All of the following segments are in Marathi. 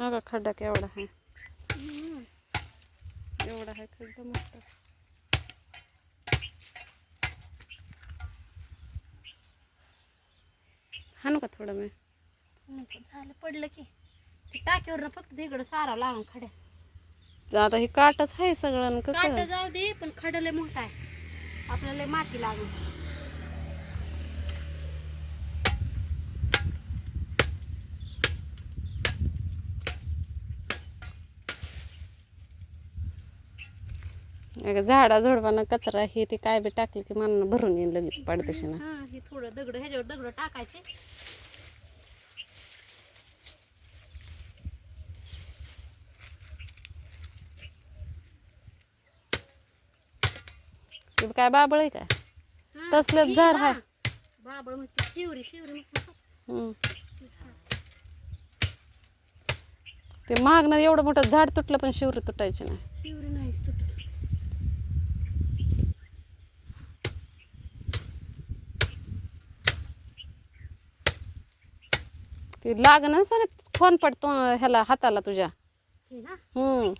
हा का खड्डा केवढा आहे. एवढा आहे खड्डा मोठा. हाणू का थोडं मी? झालं पडलं की. टाकीवर फक्त तिकडं सारा लावून खड्या. आता हे काटच आहे सगळं कसं? जाऊ दे पण खडं लय मोठा आहे. आपल्याला लय माती लागून झाडा झुडपानं कचरा हे ते काय बी टाकलं की मन भरून येईल लगेच पाडतशी ना हा हे थोडं दगड ह्याच्यावर दगड टाकायचे ते काय बाबळ आहे हा, तसलंच हे झाड हा. आहे. बाबळ म्हणते शिवरी शिवरी म्हणते. हम्म. ते झाड. ते मागणं एवढं मोठं झाड तुटलं पण शिवरी तुटायची नाही शिवरी नाहीच ते लागण ना फोन पडतो ह्याला हाताला तुझ्या. हे हम्म.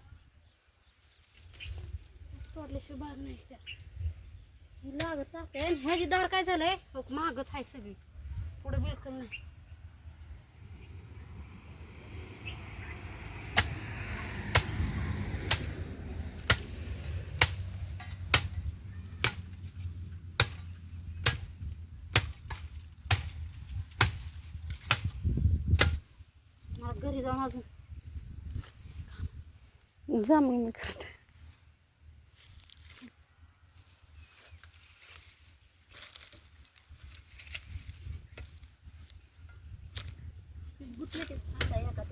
लागत असते ह्याची दार काय झालंय? मागच आहे सगळी. पुढे बिलकुल नाही. घरी जाऊन अजून जा मग मी करते गुतले आता एका.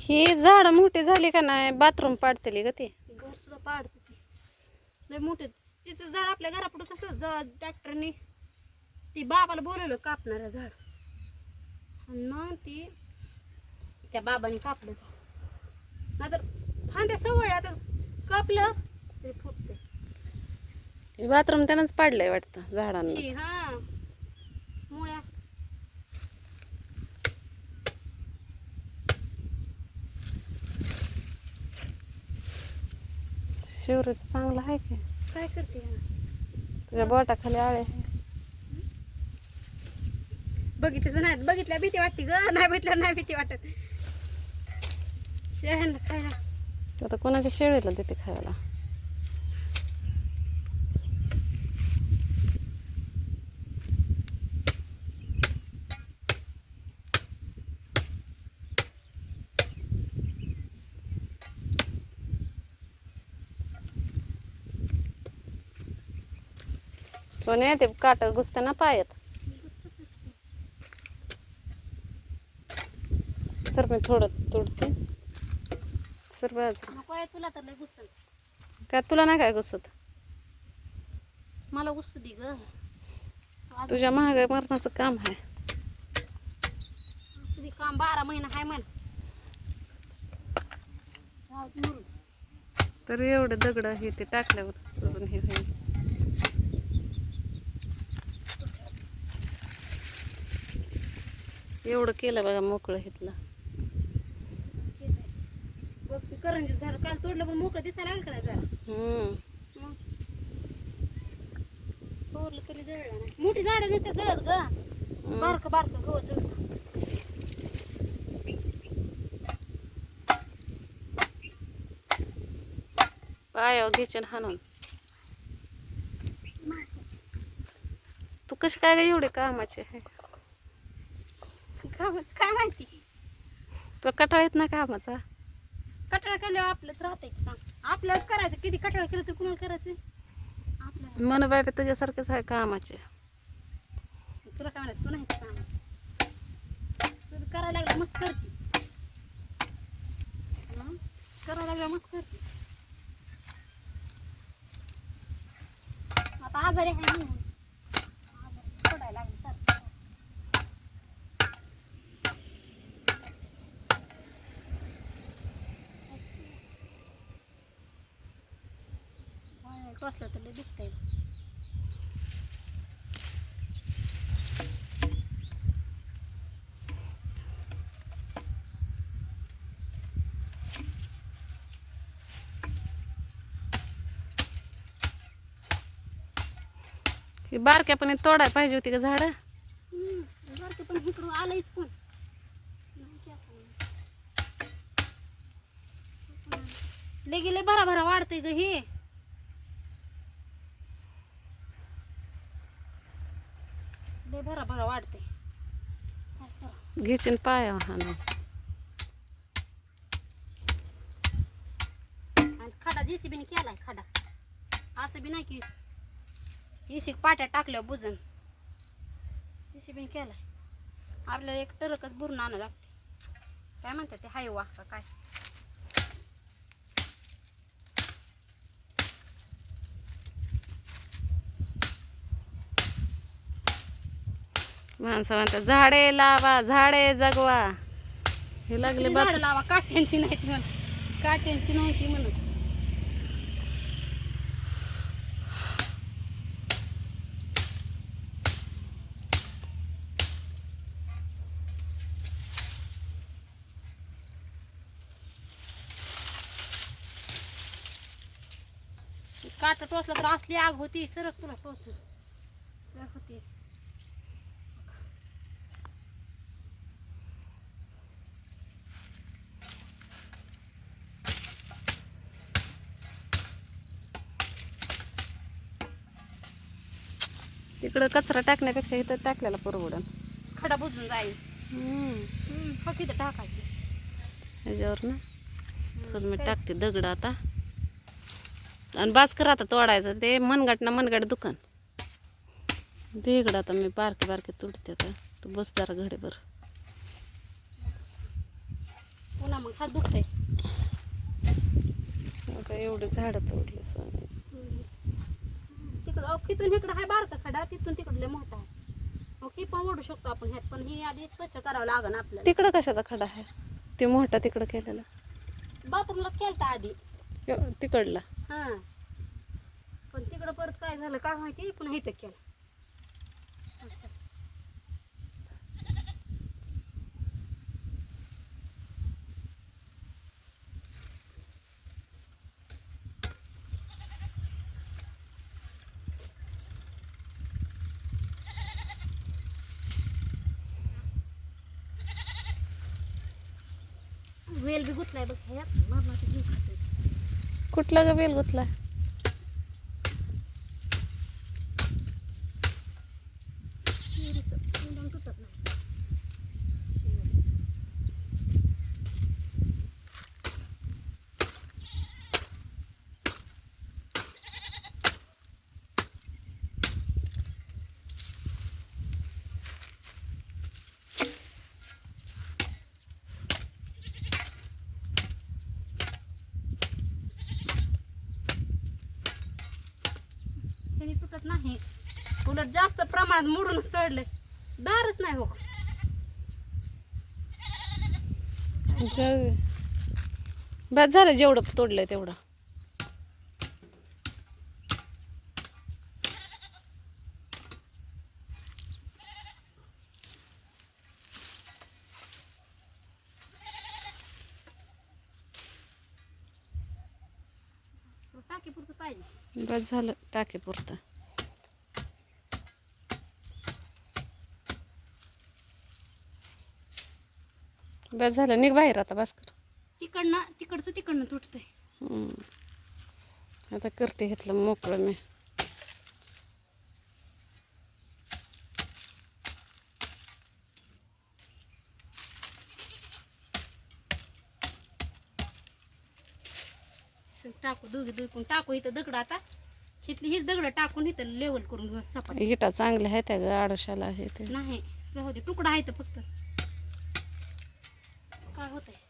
ही झाड मोठी झाली का नाही? बाथरूम पाडतेली ग ती. घर सुद्धा पाडते लय मोठे. तिचं झाड आपल्या घरापुढे कसं ज ट्रॅक्टरने ती बाबाला बोलवलं कापणारं झाड. आणि मग ती त्या बाबाने कापलं झाड. नाहीतर फांद्या सवय आता कापलं तरी फुटते बाथरूम त्यानंच पाडलंय वाटतं झाडांना हा. शिवरीचं चांगलं आहे की? काय करते? तुझ्या बोटाखाली आळे. आहे. बघितलं नाही बघितल्या भीती वाटते ग. नाही बघितलं नाही भीती वाटत. शहरला खायला. तू आता कोणाच्या शेळीला देते खायला? सोने ते काट घुसते ना पायात. सर मी थोडं तुडते. सर आहे तुला तर लय गुस्सा काय तुला नाही काय घुसत? मला दे ग. तुझ्या महागाई मरणाचं काम आहे. काम बारा महिना हाय म्हण. तर एवढे दगड हे ते टाकल्यावर अजून हे होईल. एवढं केलं बघा मोकळं घेतलं. करंजी झाड काल तोडलं पण मोकळं दिसायला का जरा? मग? तोडलं तरी जळलं नाही. मोठी झाडं नसते जळत ग. बारकं बारकं जळत. पायावर घ्यायचे हाणून. तू कशी काय ग एवढे कामाचे? आहे काय काय माहिती? तुला कटाळा येत ना कामाचा. कटाळा केल्यावर आपलंच राहतंय की सांग आपल्यालाच करायचं. किती कटाळा केलं तर कुणाला करायचं आपल्याला मन बाय तुझ्यासारखेच आहे कामाचे. तुला काय म्हणायचं? तू नाही का काम तुझं करायला लागलं मस्त करते. हं? करायला लागलं मस्त करते. आता आजारी आहे म्हणून आजारी पडायला लागली सारखं टोचला तर लय दुखतंय ही बारक्यापणे तोडाय पाहिजे होती का झाडं? हम्म, बरं ते पण इकडून आलंयच कोण नाही की आपण. लय गेले भरा भरा वाढतंय ग हे. लय भरा भरा वाढते? घ्यायची पाय हा ना. आणि खडा जेसीबीने केलाय खडा. असं बी नाही की जेसीबी पाट्या टाकल्यावर बुजन. जेसीबीने केलाय. आपल्याला एक टरकच भरून आणावं लागते. काय म्हणतात ते? हायवा का काय? माणसं म्हणतात झाडे लावा झाडे जगवा. हे लागले झाड बाप. लावा काट्यांची नाही ती म्हणून. काट्यांची नाही ती म्हणून. काटा टोचला तर असली आग होती सरक तुला टोच होती. तिकडं कचरा टाकण्यापेक्षा इथं टाकलेला परवडन. खडा बुजून जाईल. टाकायची. ह्याच्यावर ना. चल मी टाकते दगड आता. आणि बास कर आता तोडायचं ते मनगट ना मनगट दुकान. इकडं आता मी बारके बारके तुडते आता. तू बस जरा घडीभर. पुन्हा मग हात दुखतंय. आता एवढे झाडं तोडले तिकडं अहो, तिथून इकडं आहे बारका खडा तिथून तिकडं लय मोठा आहे. मग ती पण ओढू शकतो आपण ह्यात पण ही आधी स्वच्छ करावं लागन आपल्याला. तिकडं कशाचा खडा आहे? ते मोठा तिकडं केलेला. बाथरूमलाच केलता आधी. यो, तिकडला. हा. पण तिकडं परत काय झालं काय माहिती पुन्हा इथं केलं असं. वेल बी गुतलाय बघ ह्यात मरणाचं जीव खातोय. कुठला ग बेल गुतला शिवरीचं तोंडानं तुटत नाही शिवरीचं. ह्यानी तुटत नाही. उलट जास्त प्रमाणात मोडूनच तळले दारच नाही हो. जाऊ बस झालं जेवढं तोडलंय तेवढं. टाकी पुरतं पाहिजे. बस झालं टाके पुरतं बस झालं. निघ बाहेर आता बस कर. तिकडनं तिकडचं तिकडनं तुटतंय. हम्म. आता करते घेतलं मोकळं मी. असं टाकू दोघी दोघी टाकू इथं दगड आता. इथली हीच दगड टाकून इथं लेवल करून घेऊ सपाट. इटा चांगल्या आहेत त्या ग आडोशाला आहे ते. नाही राहू दे तुकडा आहे तर फक्त. काय होतंय